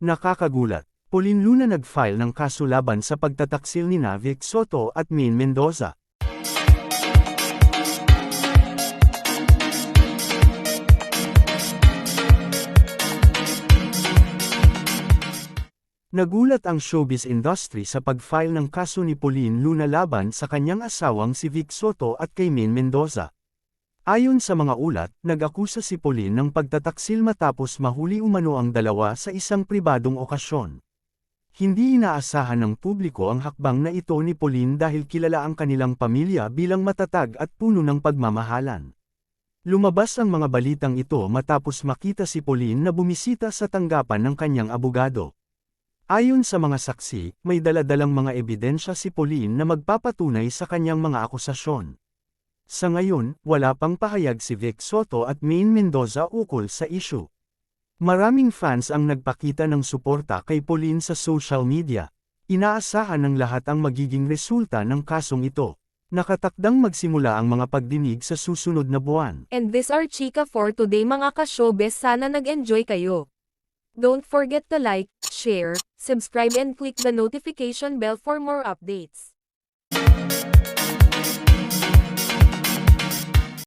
Nakakagulat. Pauline Luna nag-file ng kaso laban sa pagtataksil ni Vic Soto at Min Mendoza. Nagulat ang showbiz industry sa pag-file ng kaso ni Pauline Luna laban sa kanyang asawang si Vic Soto at kay Min Mendoza. Ayon sa mga ulat, nag-akusa si Pauline ng pagtataksil matapos mahuli umano ang dalawa sa isang pribadong okasyon. Hindi inaasahan ng publiko ang hakbang na ito ni Pauline dahil kilala ang kanilang pamilya bilang matatag at puno ng pagmamahalan. Lumabas ang mga balitang ito matapos makita si Pauline na bumisita sa tanggapan ng kanyang abogado. Ayon sa mga saksi, may daladalang mga ebidensya si Pauline na magpapatunay sa kanyang mga akusasyon. Sa ngayon, wala pang pahayag si Vic Soto at Maine Mendoza ukol sa issue. Maraming fans ang nagpakita ng suporta kay Pauline sa social media. Inaasahan ng lahat ang magiging resulta ng kasong ito. Nakatakdang magsimula ang mga pagdinig sa susunod na buwan. And this are Chika for today mga ka-showbiz sana nag-enjoy kayo. Don't forget to like, share, subscribe and click the notification bell for more updates.